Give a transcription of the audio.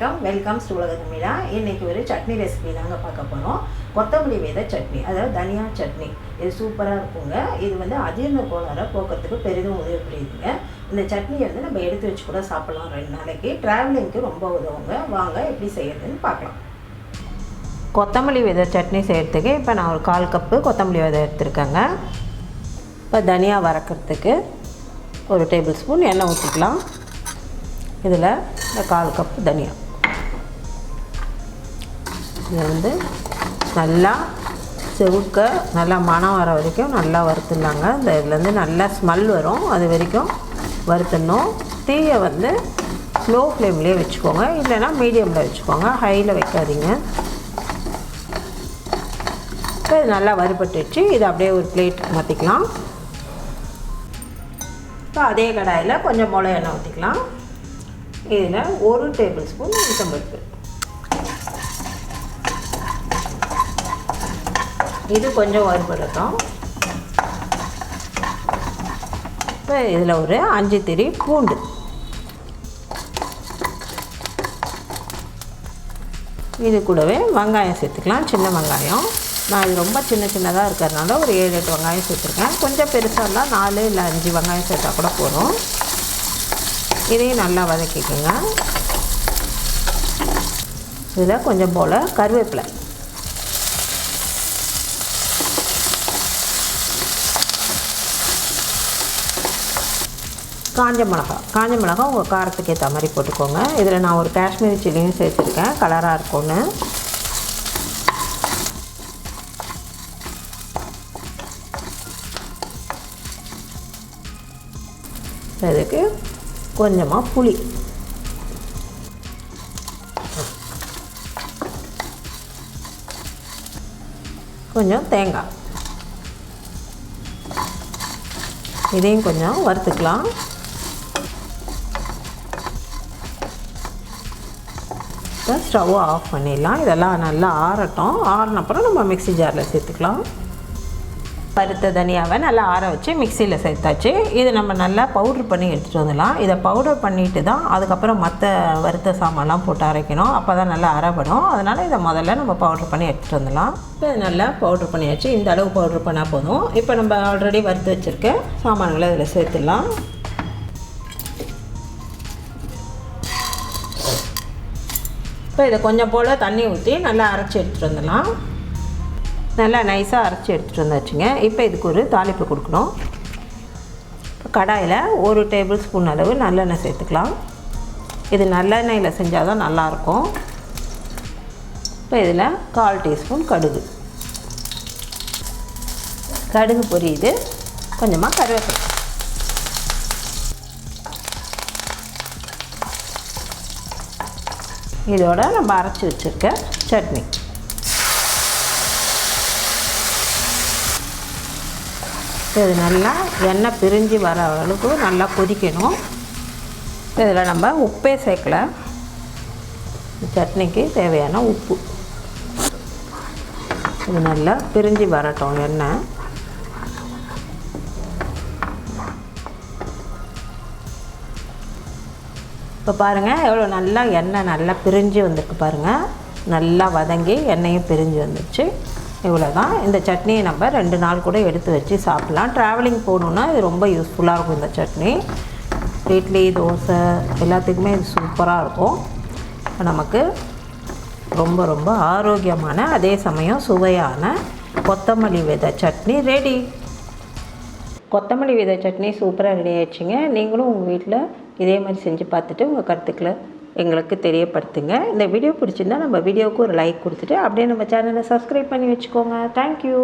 வணக்கம். Welcome to உலக தமிழா இன்றைக்கி ஒரு சட்னி ரெசிபி நாங்கள் பார்க்க போகிறோம் கொத்தமல்லி வித சட்னி அதாவது தனியா சட்னி. இது சூப்பராக இருக்குங்க. இது வந்து அஜீர்ண கோளாறை போக்குறதுக்கு பெரிதும் உதவி புரியுதுங்க இந்த சட்னியை வந்து நம்ம எடுத்து வச்சு கூட சாப்பிடலாம் ரெண்டு நாளைக்கு. ட்ராவலிங்க்கு ரொம்ப உதவுங்க. வாங்க எப்படி செய்யறதுன்னு பார்க்கலாம். கொத்தமல்லி வித சட்னி செய்கிறதுக்கு இப்போ நான் ஒரு கால் கப்பு கொத்தமல்லி விதை எடுத்துருக்கேங்க. இப்போ தனியா வறக்கிறதுக்கு ஒரு டேபிள் ஸ்பூன் எண்ணெய் ஊற்றிக்கலாம் இதில் இந்த கால் கப்பு தனியா. இதை வந்து நல்லா செவுக்க நல்லா மனம் வர வரைக்கும் நல்லா வறுத்துடலாங்க. இந்த இதுலேருந்து நல்லா ஸ்மெல் வரும். அது வரைக்கும் வறுத்துடணும். தீயை வந்து ஸ்லோ ஃப்ளேம்லேயே வச்சுக்கோங்க. இல்லைன்னா மீடியமில் வச்சுக்கோங்க. ஹையில் வைக்காதீங்க. இப்போ இது நல்லா வறுபட்டுச்சு இதை அப்படியே ஒரு பிளேட் மாற்றிக்கலாம் இப்போ அதே கடாயில் கொஞ்சம் மிளகு எண்ணெய் ஊற்றிக்கலாம் இதில் ஒரு டேபிள் ஸ்பூன் உளுத்தம்பருப்பு. இது கொஞ்சம் வறுபடட்டும். இப்போ இதில் ஒரு அஞ்சு திரி பூண்டு. இது கூடவே வெங்காயம் சேர்த்துக்கலாம். சின்ன வெங்காயம். நான் இது ரொம்ப சின்ன சின்னதாக இருக்கிறதுனால ஒரு ஏழு எட்டு வெங்காயம் சேர்த்துருக்கேன். கொஞ்சம் பெருசாக இருந்தால் நாலு இல்லை அஞ்சு வெங்காயம் சேர்த்தா கூட போதும். இதையும் நல்லா வதக்கிக்கோங்க. இதில் கொஞ்சம் போல் கருவேப்பிலை. காஞ்ச மிளகா. காஞ்ச மிளகா உங்கள் காரத்துக்கு ஏற்ற மாதிரி போட்டுக்கோங்க. இதில் நான் ஒரு காஷ்மீரி சில்லியும் சேர்த்துருக்கேன். கலராக இருக்கும்னு. அதுக்கு கொஞ்சமாக புளி. கொஞ்சம் தேங்காய். இதையும் கொஞ்சம் வறுத்துக்கலாம். இப்போ ஸ்டவ் ஆஃப் பண்ணிடலாம். இதெல்லாம் நல்லா ஆறட்டும். ஆறினப்புறம் நம்ம மிக்ஸி ஜாரில் சேர்த்துக்கலாம். வறுத்த தனியாவை நல்லா ஆற வச்சு மிக்சியில் சேர்த்தாச்சு. இது நம்ம நல்லா பவுட்ரு பண்ணி எடுத்துகிட்டு வந்துடலாம். இதை பவுடர் பண்ணிவிட்டு தான் அதுக்கப்புறம் மற்ற வறுத்த சாமான்லாம் போட்டு அரைக்கணும். அப்போ தான் நல்லா அரைப்படும். அதனால் இதை முதல்ல நம்ம பவுட்ரு பண்ணி எடுத்துகிட்டு வந்துடலாம். இப்போ நல்லா பவுட்ரு பண்ணியாச்சு. இந்த அளவு பவுட்ரு பண்ணால் போதும். இப்போ நம்ம ஆல்ரெடி வறுத்து வச்சுருக்க சாமான்களை இதில் சேர்த்துடலாம். இப்போ இதை கொஞ்சம் போல் தண்ணி ஊற்றி நல்லா அரைச்சி எடுத்துகிட்டு வந்துடலாம். நல்லா நைஸாக அரைச்சி எடுத்துகிட்டு வந்தாச்சுங்க. இப்போ இதுக்கு ஒரு தாளிப்பு கொடுக்கணும். இப்போ கடாயில் ஒரு டேபிள் ஸ்பூன் அளவு நல்லெண்ணெய் சேர்த்துக்கலாம். இது நல்லெண்ணெயில் செஞ்சால் தான் நல்லாயிருக்கும். இப்போ இதில் கால் டீஸ்பூன் கடுகு. கடுகு பொரியுது. கொஞ்சமாக கருவேப்பிலை. இதோட நம்ம அரைச்சி வச்சுருக்க சட்னி. இது நல்லா எண்ணெய் பிரிஞ்சு வர அளவுக்கு நல்லா கொதிக்கணும். இதில் நம்ம உப்பே சேர்க்கல. சட்னிக்கு தேவையான உப்பு. இது நல்லா பிரிஞ்சு வரட்டும் எண்ணெய். இப்போ பாருங்கள் எவ்வளோ நல்லா எண்ணெய் நல்லா பிரிஞ்சு வந்திருக்கு பாருங்கள் நல்லா வதங்கி எண்ணெயும் பிரிஞ்சு வந்துடுச்சு இவ்வளோ தான் இந்த சட்னியை நம்ம ரெண்டு நாள் கூட எடுத்து வச்சு சாப்பிட்லாம். ட்ராவலிங் போகணுன்னா இது ரொம்ப யூஸ்ஃபுல்லாக இருக்கும் இந்த சட்னி. இட்லி தோசை எல்லாத்துக்குமே இது சூப்பராக இருக்கும். நமக்கு ரொம்ப ரொம்ப ஆரோக்கியமான அதே சமயம் சுவையான கொத்தமல்லி விதை சட்னி ரெடி கொத்தமல்லி விதை சட்னி சூப்பராக ரெடி ஆயிடுச்சுங்க. நீங்களும் உங்கள் வீட்டில் இதே மாதிரி செஞ்சு பார்த்துட்டு உங்கள் கருத்துக்களை எங்களுக்கு தெரியப்படுத்துங்க. இந்த வீடியோ பிடிச்சிருந்தா நம்ம வீடியோவுக்கு ஒரு லைக் கொடுத்துட்டு அப்படியே நம்ம சேனலை சப்ஸ்கிரைப் பண்ணி வச்சுக்கோங்க. தேங்க்யூ